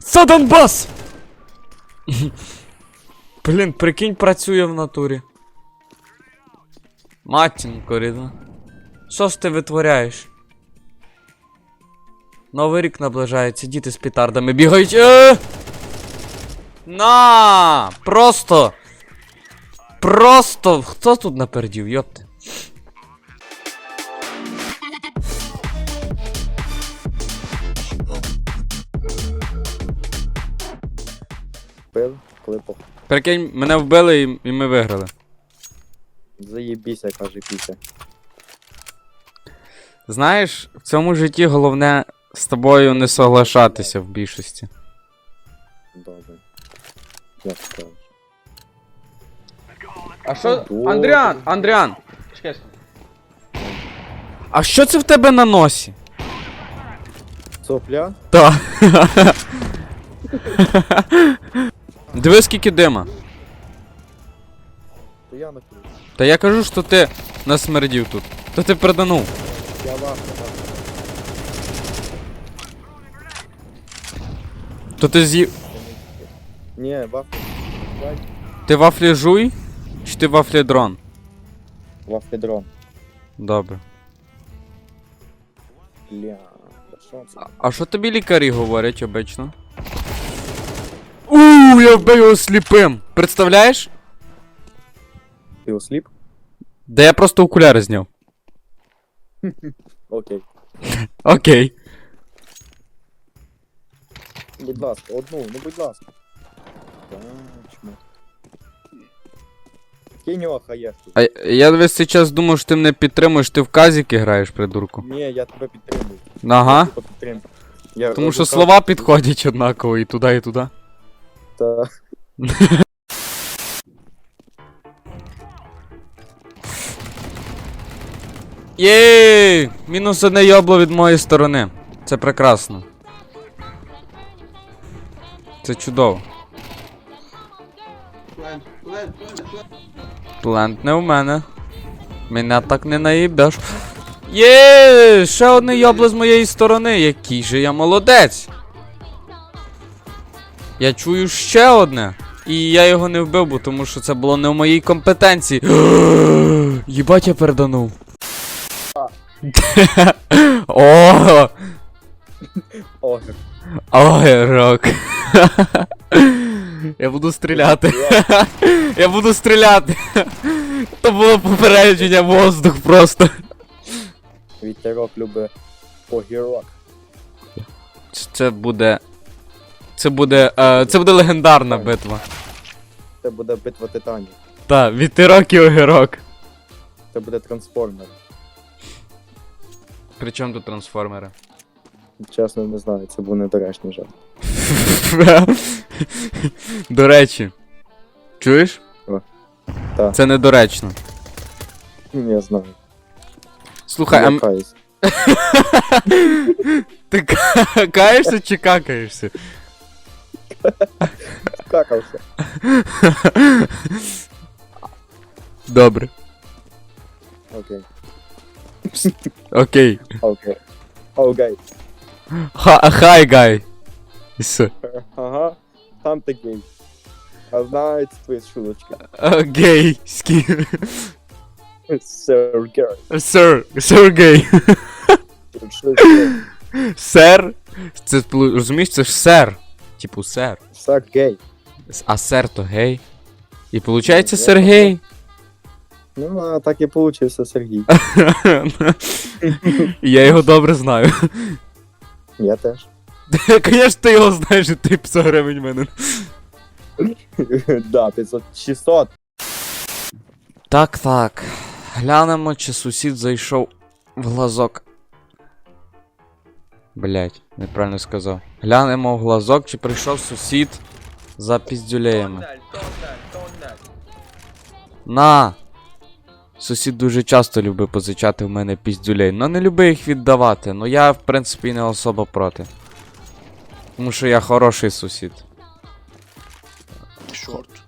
За Донбас! Блін, прикинь, працює в натурі. Матінко рідна. Що ж ти витворяєш? Новий рік наближається, діти з петардами бігають. Е! На! Просто! Просто! Хто тут напердів, йопти? Пив, коли пох... Прикинь, мене вбили і, і ми виграли. Заєбіся, каже Пітя. Знаєш, в цьому житті головне з тобою не соглашатися в більшості. Добре. Як скажеш. А що. Добре. Андріан! Андріан! Чекай. А що це в тебе на носі? Сопля? Та. Диви, скільки дима. То я накрив. Та я кажу, що ти насмердів тут. То ти проданув. Я вас То ти з'їв. Ні, вафлі. Дай Ти вафлі жуй? Чи ти вафлі дрон? вафлі дрон. Добре. Бля, да що це? А- А що тобі лікарі говорять обично? У, я вбив його сліпим. Представляєш? Ти осліп? Да я просто окуляри зняв. Окей. Окей. Будь ласка, одну, ну будь ласка. Так, чмо. Кинь його хаєш тут. А я весь цей час думав, що ти мене підтримуєш, ти в казіки граєш, придурку. Ні, я тебе підтримую. Ага. Підтримую. Я Тому що слова підходять однаково і туди, і туди. Та... Єй! Мінус одне йобло від моєї сторони. Це прекрасно. Це чудово. Плент не в мене. Мене так не наїбеш. Є, ще одне йобло з моєї сторони. Який же я молодець. Я чую ще одне. І я його не вбив, бо тому що це було не в моїй компетенції. Єбать, я переданув. О, Огр. ой, рок. Я буду стріляти. Я буду стріляти. То було попередження воздух просто. Вітерок любить огірок. Це буде. Це буде. Е, це буде легендарна битва. Це буде битва титанів. Та, вітерок і огірок. Це буде трансформер. Причому тут трансформери? Чесно, не знаю, це був недоречний жарт. До речі. Чуєш? Так. Це недоречно. Я знаю. Слухай, а ти каєшся чи какаєшся? Какався. Добре. Окей. Окей. Окей. Окей. Ха- Хай, гай. Все. Ага. Там ти гей. А знаю, це твої шулочки. Гей. Скі. Сер гей. Сер. Сер гей. Шулочки. Сер. Це розумієш, це ж сер. Типу сер. Сер гей. С- А сер то гей. І виходить Сергей. Ну, а так і получився Сергій. Я його добре знаю. Я теж. Звісно, ти його знаєш, і ти 500 гривень мене. Да, 500. 600. Так, так. Глянемо, чи сусід зайшов в глазок. Блять, неправильно сказав. Глянемо в глазок, чи прийшов сусід за піздюлеями. На! Сусід дуже часто любить позичати в мене піздюлей, но не любить їх віддавати. Ну я, в принципі, не особо проти. Тому що я хороший сусід. Шорт.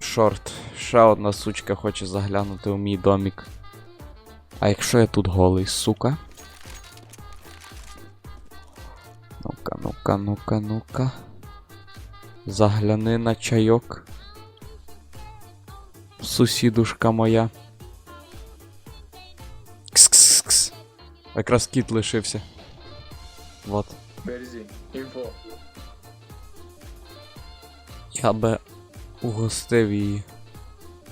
Шорт. Ще одна сучка хоче заглянути у мій домік. А якщо я тут голий, сука? Ну-ка, ну-ка. Ну-ка. Загляни на чайок. Сусідушка моя. Кс-кс-кс. Якраз кіт лишився. Вот. Берзі, інфо. Я би угостив її.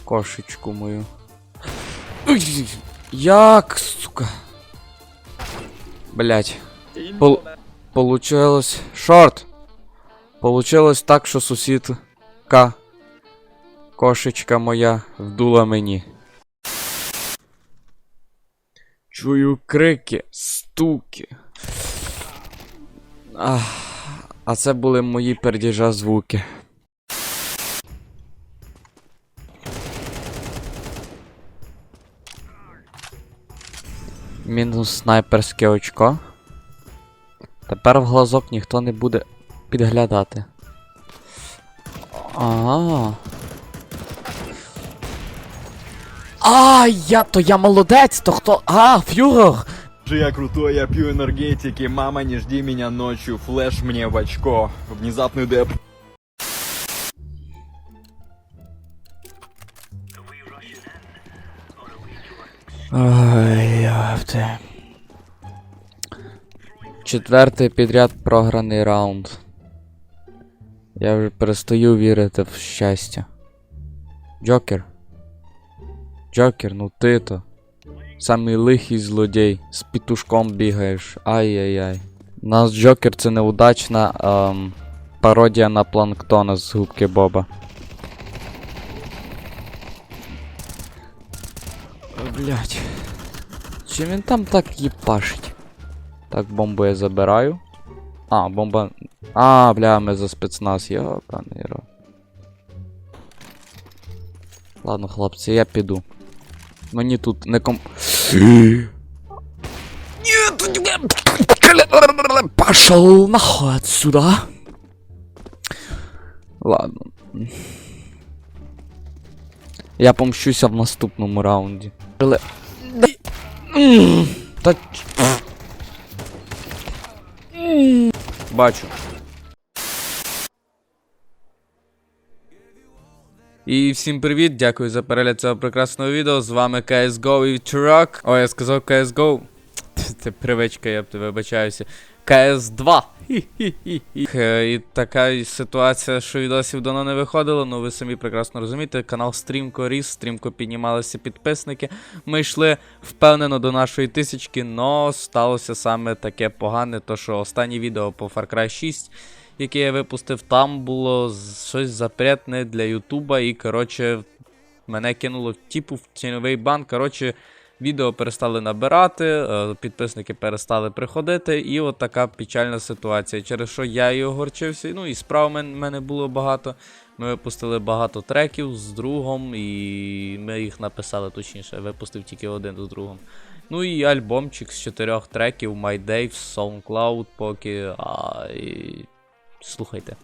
Кошечку мою. Як, сука? Блять. Пол- Получилось. Шорт! Получилось так, що сусідка. Кошечка моя вдула мені. Чую крики, стуки. Ах, а це були мої пердіжа звуки. Мінус снайперське очко. Тепер в глазок ніхто не буде підглядати. А. А, я то я молодець, то хто. А, фюрер! Же я крутой, я пью энергетики, мама не жди меня ночью, флеш мне в очко, внезапный деп. Ой, яфте. Четвертий підряд програний раунд. Я вже перестаю вірити в щастя. Джокер. Джокер, ну ти то. Самий лихий злодій. З пітушком бігаєш. Ай-яй-яй. Нас Джокер це неудачна ем, пародія на планктона з губки Боба. Блять. Чи він там так їпашить? Так, бомбу я забираю. А, бомба. А, бля, ми за спецназ, йобаний ро. Ладно, хлопці, я піду. Мені тут не ком. Пошел нахуй отсюда. Ладно. Я помщуся в наступному раунді. Та... Бачу. І всім привіт, дякую за перегляд цього прекрасного відео. З вами CSGO і Truck. О, я сказав CSGO. Це привичка, я б вибачаюся. КС2. Е, І така ситуація, що відосів давно не виходило, ну ви самі прекрасно розумієте. Канал стрімко ріс, стрімко піднімалися підписники. Ми йшли впевнено до нашої тисячки, но сталося саме таке погане, то що останнє відео по Far Cry 6, яке я випустив, там було щось запретне для Ютуба, і коротше, мене кинуло типу в тіньовий бан. Коротше, відео перестали набирати, е, підписники перестали приходити, і от така печальна ситуація, через що я і огорчився. Ну і справ в мене було багато. Ми випустили багато треків з другом, і ми їх написали точніше, випустив тільки один з другом. Ну і альбомчик з чотирьох треків My Day, SoundCloud поки. А, і... Слухайте.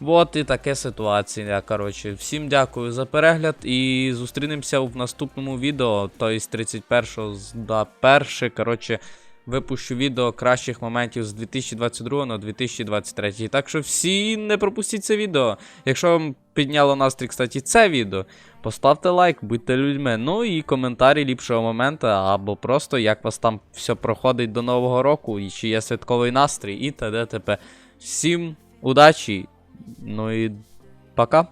Вот і таке ситуація. Коротше, всім дякую за перегляд і зустрінемося в наступному відео. Тобто 31 з- да, перше. Коротше, випущу відео кращих моментів з 2022 на 2023. Так що всі не пропустіть це відео. Якщо вам підняло настрій, кстати, це відео, поставте лайк, будьте людьми. Ну і коментарі ліпшого моменту, або просто як вас там все проходить до Нового року, і чи є святковий настрій, і т.д. т.п. Всім удачі. Ну і пока.